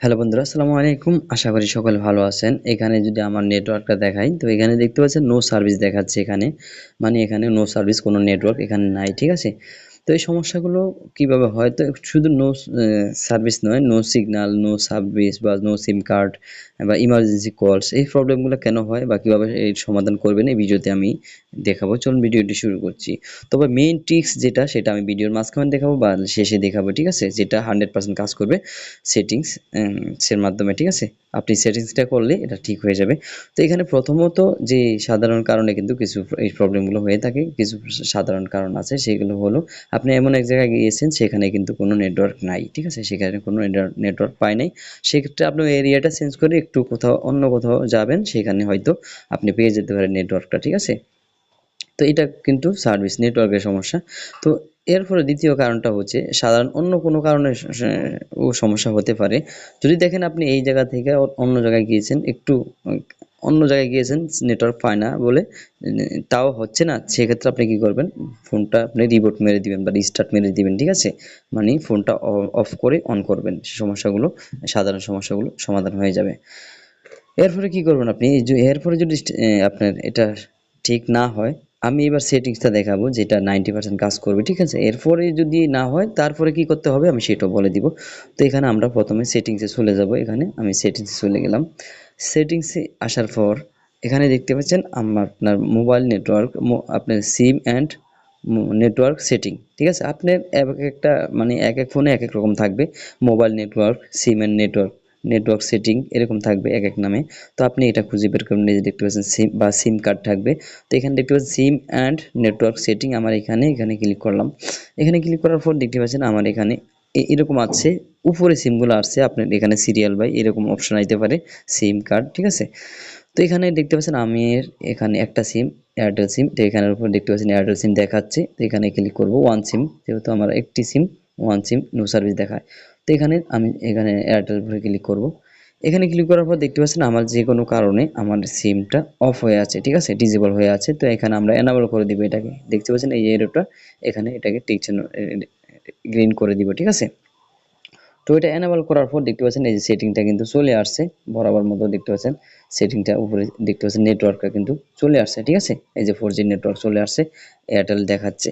Hello বন্ধুরা, আসসালামু আলাইকুম। আশা করি সকলে ভালো আছেন। এখানে যদি আমার নেটওয়ার্কটা দেখাই, তো এখানে দেখতে পাচ্ছেন নো সার্ভিস দেখাচ্ছে এখানে। মানে এখানে নো সার্ভিস কোনো নেটওয়ার্ক এখানে নাই, ঠিক আছে? তো এই সমস্যাগুলো কীভাবে হয়? তো শুধু নো সার্ভিস নয় নো সিগন্যাল নো সার্ভিস বা নো সিম কার্ড বা ইমার্জেন্সি কলস এই প্রবলেমগুলো কেন হয় বা কীভাবে এর সমাধান করবেন এই ভিডিওতে আমি দেখাবো। চলুন ভিডিওটি শুরু করছি। তবে মেইন ট্রিক্স যেটা, সেটা আমি ভিডিওর মাঝখানে দেখাবো বা শেষে দেখাবো, ঠিক আছে? যেটা হান্ড্রেড পার্সেন্ট কাজ করবে সেটিংস এর মাধ্যমে, ঠিক আছে? আপনি সেটিংসটা করলে এটা ঠিক হয়ে যাবে। তো এখানে প্রথমত যে সাধারণ কারণে কিন্তু কিছু এই প্রবলেমগুলো হয়ে থাকে, কিছু সাধারণ কারণ আছে, সেগুলো হলো আপনি এমন এক জায়গায় গিয়েছেন সেখানে কিন্তু কোনো নেটওয়ার্ক নাই, ঠিক আছে? সেখানে কোনো নেটওয়ার্ক পায় নাই। সেক্ষেত্রে আপনি এরিয়াটা চেঞ্জ করে একটু কোথাও, অন্য কোথাও যাবেন, সেখানে হয়তো আপনি পেয়ে যেতে পারেন নেটওয়ার্কটা ঠিক আছে? তো এটা কিন্তু সার্ভিস নেটওয়ার্কের সমস্যা। তো এরপরে দ্বিতীয় কারণটা হচ্ছে, সাধারণ অন্য কোনো কারণে ও সমস্যা হতে পারে। যদি দেখেন আপনি এই জায়গা থেকে অন্য জায়গায় গিয়েছেন, একটু অন্য জায়গায় গিয়েছেন, নেটওয়ার্ক পায় না বলে তাও হচ্ছে না, সেক্ষেত্রে আপনি কি করবেন? ফোনটা আপনি রিবোট মেরে দিবেন বা রিস্টার্ট মেরে দিবেন, ঠিক আছে? মানে ফোনটা অফ করে অন করবেন সমস্যাগুলো, সাধারণ সমস্যাগুলো সমাধান হয়ে যাবে। এরপরে কি করবেন আপনি? এরপরে যদি আপনার এটা ঠিক না হয় আমি এবার সেটিংসটা দেখাবো, যেটা নাইনটি পার্সেন্ট কাজ করবে, ঠিক আছে? এরপরে যদি না হয়, তারপরে কি করতে হবে? আমি সেটাও বলে দিব। তো এখানে আমরা প্রথমে সেটিংসে চলে যাব, এখানে আমি সেটিংসে চলে গেলাম। সেটিংসে আসার পর, এখানে দেখতে পাচ্ছেন আমার, আপনার মোবাইল নেটওয়ার্ক আপনার সিম অ্যান্ড নেটওয়ার্ক সেটিং ঠিক আছে? আপনার এক একটা মানে এক এক ফোনে এক এক রকম থাকবে। Mobile network SIM and network network setting এরকম থাকবে এক এক নামে। তো আপনি এটা খুঁজে বের করবেন যে দেখতে পাচ্ছেন সিম বা সিম কার্ড থাকবে। তো এখানে দেখতে পাচ্ছেন সিম অ্যান্ড নেটওয়ার্ক সেটিং আমার এখানে এখানে ক্লিক করলাম। এখানে ক্লিক করার পর দেখতে পাচ্ছেন আমার এখানে এরকম আছে, উপরে সিমগুলো আসছে, আপনার এখানে সিরিয়াল বাই এরকম অপশন আইতে পারে সিম কার্ড ঠিক আছে? তো এখানে দেখতে পাচ্ছেন আমি এখানে একটা সিম এয়ারটেল সিম তো এখানের উপর দেখতে পাচ্ছেন এয়ারটেল সিম দেখাচ্ছে। তো এখানে ক্লিক করব ওয়ান সিম যেহেতু আমার একটি SIM one SIM no service দেখায়। এখানে আমি এখানে এয়ারটেল উপরে ক্লিক করব। এখানে ক্লিক করার পর দেখতে পাচ্ছেন আমার যে কোনো কারণে আমার সিমটা অফ হয়ে আছে, ঠিক আছে? ডিজেবল হয়ে আছে। তো এখানে আমরা এনাবল করে দিব এটাকে। দেখতে পাচ্ছেন এই এরোটা এখানে এটাকে টিকছেন গ্রিন করে দিব, ঠিক আছে? তো এটা এনাবল করার পর দেখতে পাচ্ছেন এই যে সেটিংটা কিন্তু চলে আসছে, বরাবর মতো দেখতে পাচ্ছেন। সেটিংটা উপরে দেখতে পাচ্ছেন নেটওয়ার্কটা কিন্তু চলে আসছে, ঠিক আছে? এই যে ফোর নেটওয়ার্ক চলে আসছে এয়ারটেল দেখাচ্ছে।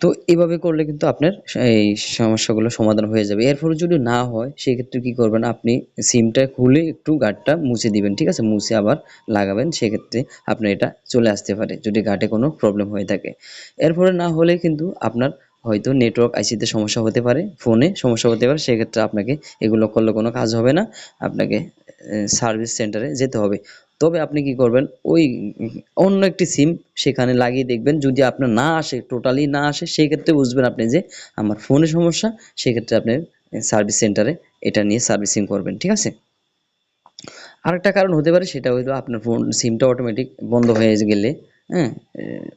তো এভাবে করলে কিন্তু আপনার এই সমস্যাগুলো সমাধান হয়ে যাবে। এরপর যদি না হয়, সেক্ষেত্রে কি করবেন আপনি সিমটা খুলে একটু গার্ডটা মুছে দিবেন, ঠিক আছে? মুছে আবার লাগাবেন, সেক্ষেত্রে আপনার এটা চলে আসতে পারে, যদি গার্ডে কোনো প্রবলেম হয়ে থাকে। এরপরে না হলে কিন্তু আপনার হয়তো নেটওয়ার্ক আইসিতে সমস্যা হতে পারে ফোনে সমস্যা হতে পারে, সেক্ষেত্রে আপনাকে এগুলো করলে কোনো কাজ হবে না। আপনাকে সার্ভিস সেন্টারে যেতে হবে। তবে আপনি কি করবেন, ওই অন্য একটি সিম সেখানে লাগিয়ে দেখবেন। যদি আপনার না আসে টোটালি না আসে সেই ক্ষেত্রে বুঝবেন আপনি যে আমার ফোনে সমস্যা, সেক্ষেত্রে আপনি সার্ভিস সেন্টারে এটা নিয়ে সার্ভিসিং করবেন, ঠিক আছে? আরেকটা কারণ হতে পারে, সেটা হয়তো আপনার ফোন, সিমটা অটোমেটিক বন্ধ হয়ে গেলে হ্যাঁ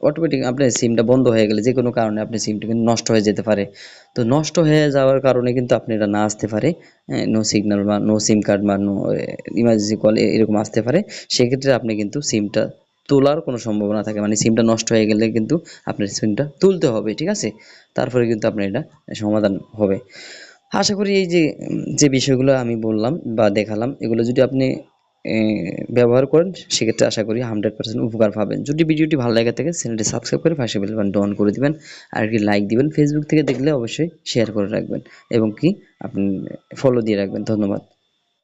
অটোমেটিক আপনার সিমটা বন্ধ হয়ে গেলে যে কোনো কারণে আপনি সিমটা কিন্তু নষ্ট হয়ে যেতে পারে। তো নষ্ট হয়ে যাওয়ার কারণে কিন্তু আপনি এটা না আসতে পারে নো সিগন্যাল বা নো সিম কার্ড বা নো ইমার্জেন্সি কল এরকম আসতে পারে। সেক্ষেত্রে আপনি কিন্তু সিমটা তোলার কোনো সম্ভাবনা থাকে। মানে সিমটা নষ্ট হয়ে গেলে কিন্তু আপনার সিমটা তুলতে হবে, ঠিক আছে? তারপরে কিন্তু আপনার এটা সমাধান হবে। আশা করি এই যে যে বিষয়গুলো আমি বললাম বা দেখালাম, এগুলো যদি আপনি ব্যবহার করেন, সেক্ষেত্রে আশা করি হান্ড্রেড পার্সেন্ট উপকার পাবেন। যদি ভিডিওটি ভালো লাগে থাকে, চ্যানেলটি সাবস্ক্রাইব করে পাশে বেলবান ডন করে দিবেন, আর কি লাইক দিবেন। ফেসবুক থেকে দেখলে অবশ্যই শেয়ার করে রাখবেন, এবং কি, আপনি ফলো দিয়ে রাখবেন। ধন্যবাদ।